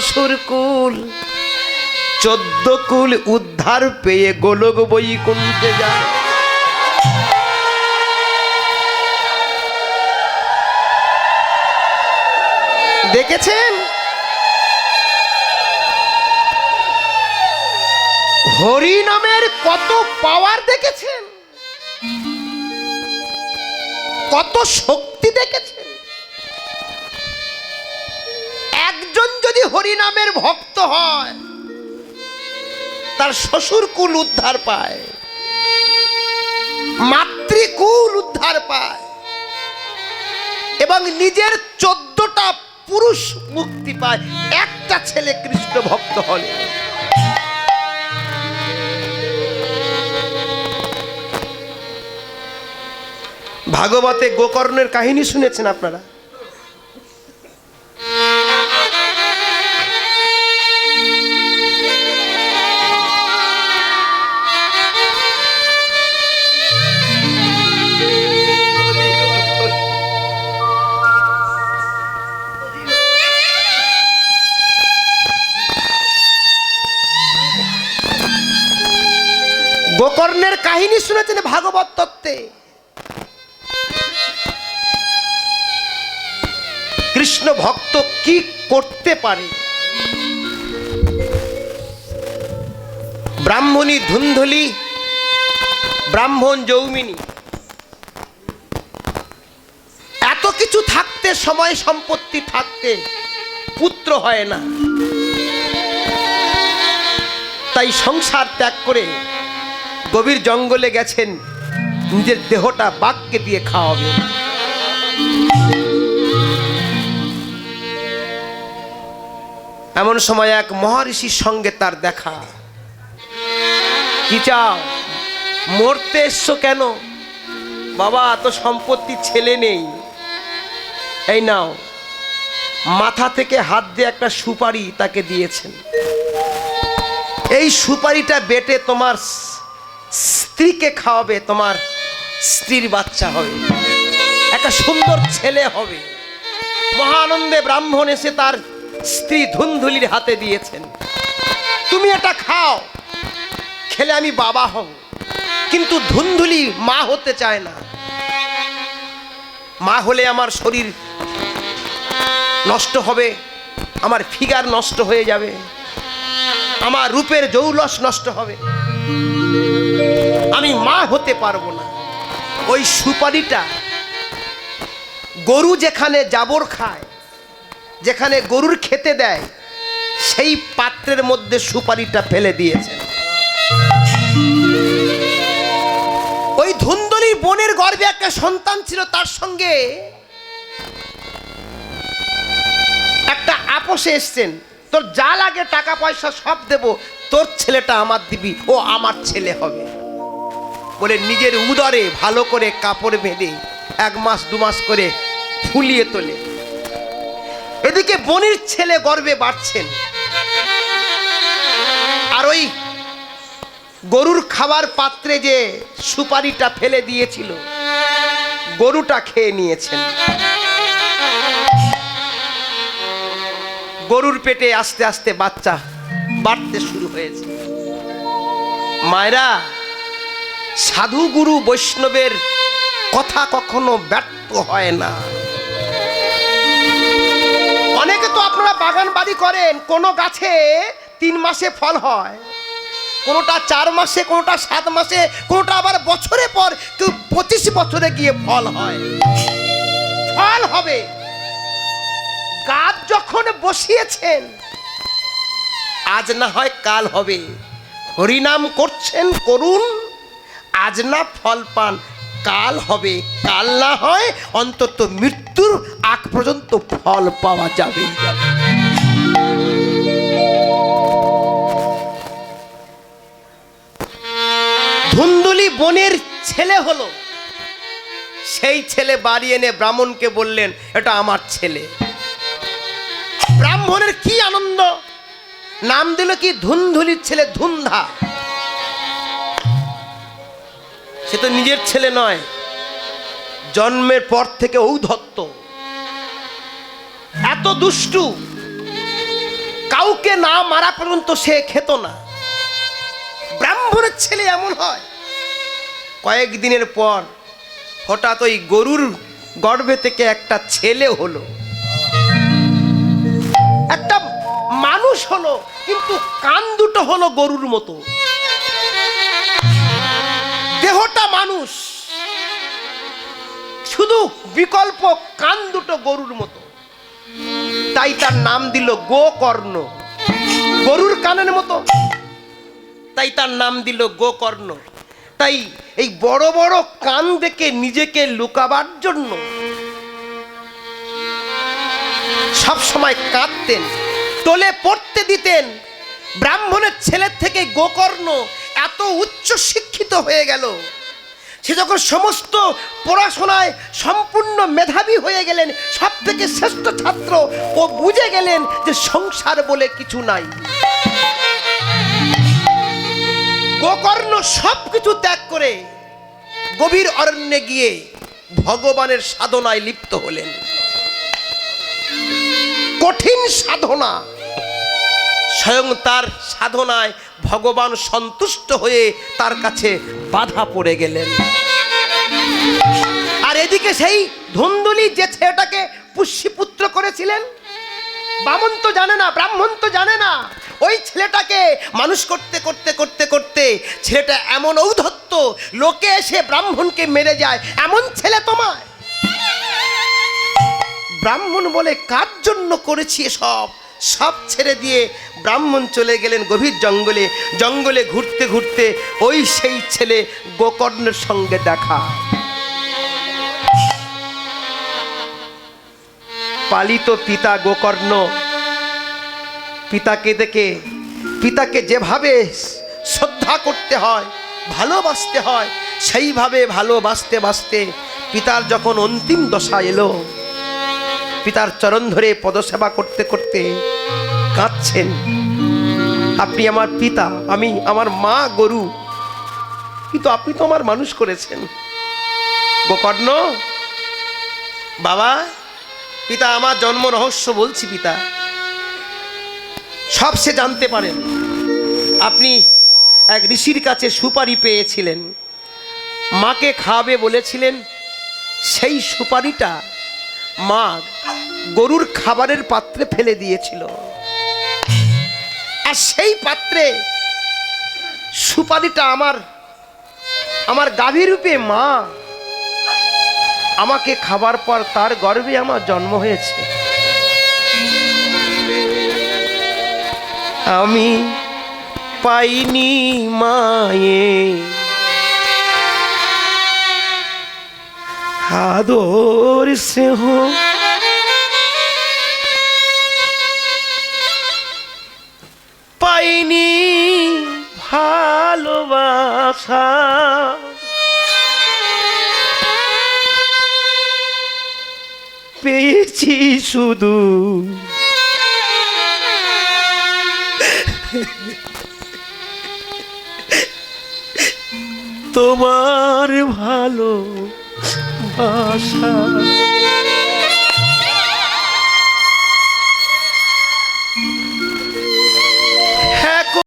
শ্বশুর কুল। চোদ্দ কুল উদ্ধার পেয়ে গোলক কুনতে যায়। দেখেছেন? হরি নামের কত পাওয়ার দেখেছেন? কত শক্তি একজন যদি হরি নামের ভক্ত হয়। তার শ্বশুর কুল উদ্ধার পায়। মাতৃকুল উদ্ধার পায়। এবং নিজের চোদ্দটা পুরুষ মুক্তি পায়। একটা ছেলে কৃষ্ণ ভক্ত হলে। ভাগবতে গোকর্ণের কাহিনী শুনেছেন আপনারা? গোকর্ণের কাহিনী শুনেছেন ভাগবত তত্ত্বে। কৃষ্ণ ভক্ত কি করতে পারে? ব্রাহ্মণী ধুন্ধলি, ব্রাহ্মণ যৌমিনী। এত কিছু থাকতে, সময় সম্পত্তি থাকতে পুত্র হয় না। তাই সংসার ত্যাগ করে গভীর জঙ্গলে গেছেন। নিজের দেহটা বাঘকে দিয়ে খাওয়াবে এমন সময় এক মহর্ষির সঙ্গে তার দেখা। কি চাও? মরতে এসছো কেন? বাবা এত সম্পত্তি ছেলে নেই। এই নাও। মাথা থেকে হাত দিয়ে একটা সুপারি তাকে দিয়েছেন। এই সুপারিটা বেটে তোমার স্ত্রীকে খাওয়াবে, তোমার স্ত্রীর বাচ্চা হবে। একটা সুন্দর ছেলে হবে। মহানন্দে ব্রাহ্মণ এসে তার স্ত্রী ধুন্ধুলির হাতে দিয়েছেন। তুমি এটা খাও, খেলে আমি বাবা হব। কিন্তু ধুন্ধুলি মা হতে চায় না। মা হলে আমার শরীর নষ্ট হবে, আমার ফিগার নষ্ট হয়ে যাবে, আমার রূপের জৌলস নষ্ট হবে। আমি মা হতে পারব না। ওই সুপারিটা গরু যেখানে জাবর খায়, যেখানে গরুর খেতে দেয়, সেই পাত্রের মধ্যে সুপারিটা ফেলে দিয়েছেন ওই ধুন্দলির বোনের গর্বে একটা সন্তান ছিল, তার সঙ্গে একটা আপোষে এসছেন। তোর যা লাগে টাকা পয়সা সব দেব, তোর ছেলেটা আমার দিবি, ও আমার ছেলে হবে। বলে নিজের উদরে ভালো করে কাপড় বেঁধে এক মাস, দু মাস করে ফুলিয়ে তোলে। এদিকে বনির ছেলে গর্বে বাড়ছেন। আর ওই গরুর খাবার পাত্রে যে সুপারিটা ফেলে দিয়েছিল, গরুটা খেয়ে নিয়েছেন। গরুর পেটে আস্তে আস্তে বাচ্চা বাড়তে শুরু হয়েছে। মায়েরা সাধু গুরু বৈষ্ণবের কথা কখনো ব্যর্থ হয় না। অনেকে তো আপনারা বাগান বাড়ি করেন, কোনো গাছে তিন মাসে ফল হয়, কোনোটা চার মাসে, কোনোটা সাত মাসে, কোনোটা আবার বছরে পর কেউ পঁচিশ বছরে গিয়ে ফল হয়। ফল হবে। গাছ যখন বসিয়েছেন, আজ না হয় কাল হবে। হরিনাম করছেন, করুন। আজ না ফল পান, কাল হবে, কাল না হয় অন্তত মৃত্যুর আগ পর্যন্ত ফল পাওয়া যাবে। ধুন্দুলি বনের ছেলে হলো। সেই ছেলে বাড়ি এনে ব্রাহ্মণকে বললেন, এটা আমার ছেলে। ব্রাহ্মণের কি আনন্দ? নাম দিল কি ধুন্ধুলির ছেলে ধুন্ধা। সে তো নিজের ছেলে নয়। জন্মের পর থেকে ঔধত্ত। এত দুষ্টু। কাউকে না মারা পর্যন্ত সে খেত না। ব্রাহ্মণের ছেলে এমন হয়। কয়েকদিনের পর হঠাৎ ওই গরুর গর্ভে থেকে একটা ছেলে হলো। একটা মানুষ হলো, কিন্তু কান দুটো হলো গরুর মতো। দেহটা মানুষ। শুধু বিকল্প কান দুটো গরুর মতো। তাই তার নাম দিল গোকর্ণ। গরুর কানের মতো। তাই তার নাম দিল গোকর্ণ। তাই এই বড় বড় কান দেখে নিজেকে লুকাবার জন্য সব সময় কাঁদতেন তোলে পড়তে দিতেন। ব্রাহ্মণের ছেলের থেকে গোকর্ণ এত উচ্চ শিক্ষিত হয়ে গেল। সে যখন সমস্ত পড়াশোনায় সম্পূর্ণ মেধাবী হয়ে গেলেন সব থেকে শ্রেষ্ঠ ছাত্র, ও বুঝে গেলেন যে সংসার বলে কিছু নাই। গোকর্ণ সব কিছু ত্যাগ করে গভীর অরণ্যে গিয়ে ভগবানের সাধনায় লিপ্ত হলেন। কঠিন সাধনা স্বয়ং তার সাধনায় ভগবান সন্তুষ্ট হয়ে তার কাছে বাধা পড়ে গেলেন। আর এদিকে সেই ধুন্দুলি যে ছেলেটাকে পুষ্যপুত্র করেছিলেন, বামন তো জানে না, ব্রাহ্মণ তো জানে না, ওই ছেলেটাকে মানুষ করতে করতে করতে করতে ছেলেটা এমন ঔধত্য লোকে এসে ব্রাহ্মণকে মেরে যায়, এমন ছেলে তোমার। ব্রাহ্মণ বলে কার জন্য করেছি সব সব ছেড়ে দিয়ে ব্রাহ্মণ চলে গেলেন গভীর জঙ্গলে। জঙ্গলে ঘুরতে ঘুরতে ওই সেই ছেলে গোকর্ণের সঙ্গে দেখা। পালিত পিতা গোকর্ণ, পিতাকে দেখে, পিতাকে যেভাবে শ্রদ্ধা করতে হয়, ভালোবাসতে হয়, সেইভাবে ভালোবাসতে বাসতে পিতার যখন অন্তিম দশা এলো। পিতার চরণ ধরে পদসেবা করতে করতে কাঁদছেন। আপনি আমার পিতা, আমি আমার মা গরু। কিন্তু আপনি তো আমার মানুষ করেছেন। গোকর্ণ, বাবা, পিতা আমার জন্ম রহস্য বলছি পিতা। সব সে জানতে পারেন। আপনি এক ঋষির কাছে সুপারি পেয়েছিলেন। মাকে খাওয়াবে বলেছিলেন, সেই সুপারিটা মা গরুর খাবারের পাত্রে ফেলে দিয়েছিল। আর সেই পাত্রে সুপারিটা আমার আমার গাভী রূপে মা আমাকে খাবার পর তার গর্বে আমার জন্ম হয়েছে। আমি পাইনি মায়ে আদর স্নেহ। পাইনি ভালোবাসা। পেয়েছি শুধু। তোমার ভালো paşa